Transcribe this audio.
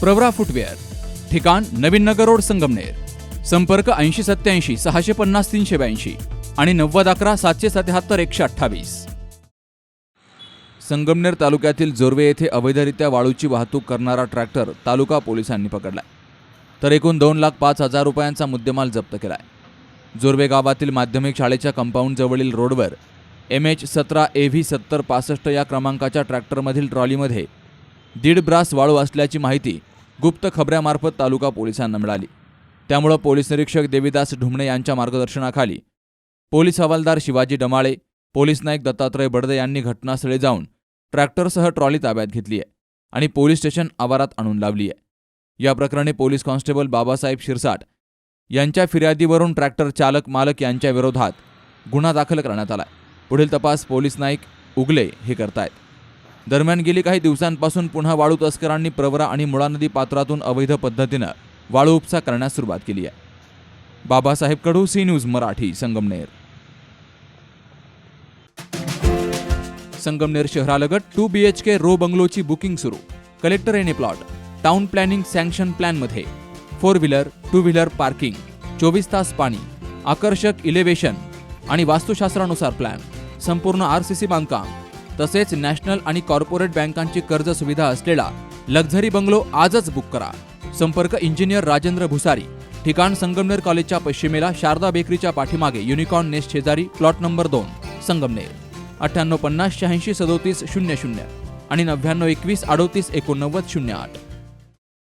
Pravara footwear ठिकाण नवीन नगर road Sangamner संपर्क ऐंशी सत्याऐंशी सहाशे पन्नास तीनशे ब्याऐंशी आणि नव्वद अकरा सातशे सत्याहत्तर एकशे अठ्ठावीस. संगमनेर तालुक्यातील जोर्वे येथे अवैधरित्या वाळूची वाहतूक करणारा ट्रॅक्टर तालुका पोलिसांनी पकडलाय. तर एकूण दोन लाख पाच हजार रुपयांचा मुद्देमाल जप्त केलाय. जोर्वे गावातील माध्यमिक शाळेच्या कंपाऊंडजवळील रोडवर एम एच सतरा ए व्ही सत्तर पासष्ट या क्रमांकाच्या ट्रॅक्टरमधील ट्रॉलीमध्ये दीड ब्रास वाळू असल्याची माहिती गुप्त खबऱ्यामार्फत तालुका पोलिसांना मिळाली. त्यामुळं पोलीस निरीक्षक देवीदास ढुमणे यांच्या मार्गदर्शनाखाली पोलीस हवालदार शिवाजी डमाळे पोलीस नाईक दत्तात्रय बडदे यांनी घटनास्थळी जाऊन ट्रॅक्टरसह ट्रॉली ताब्यात घेतली आहे आणि पोलीस स्टेशन आवारात आणून लावली आहे या प्रकरणी पोलीस कॉन्स्टेबल बाबासाहेब शिरसाट यांच्या फिर्यादीवरून ट्रॅक्टर चालक मालक यांच्या विरोधात गुन्हा दाखल करण्यात आला पुढील तपास पोलीस नाईक उगले हे करतायत. दरम्यान गेली काही दिवसांपासून पुन्हा वाळू तस्करांनी प्रवरा आणि मुळा नदी पात्रातून अवैध पद्धतीनं वाळू उपसा करण्यास सुरुवात केली आहे. Babasaheb Kadu C News Marathi Sangamner. Sangamner शहरालगत two B H K row बंगलोची booking सुरू. Collector NA plot town planning sanction प्लॅनमध्ये. Four wheeler two wheeler parking चोवीस तास पाणी आकर्षक इलेव्हेशन आणि वास्तुशास्त्रानुसार प्लॅन. संपूर्ण आर सी सी बांधकाम तसेच नॅशनल आणि कॉर्पोरेट बँकांची कर्ज सुविधा असलेला लक्झरी बंगलो आजच बुक करा. संपर्क इंजिनियर राजेंद्र भुसारी ठिकाण संगमनेर कॉलेजच्या पश्चिमेला शारदा बेकरीच्या पाठीमागे युनिकॉर्न नेस्ट शेजारी प्लॉट नंबर दोन संगमनेर. अठ्ठ्याण्णव पन्नास शहाऐंशी सदोतीस शून्य शून्य आणि नव्याण्णव एकवीस अडोतीस एकोणनव्वद शून्य आठ.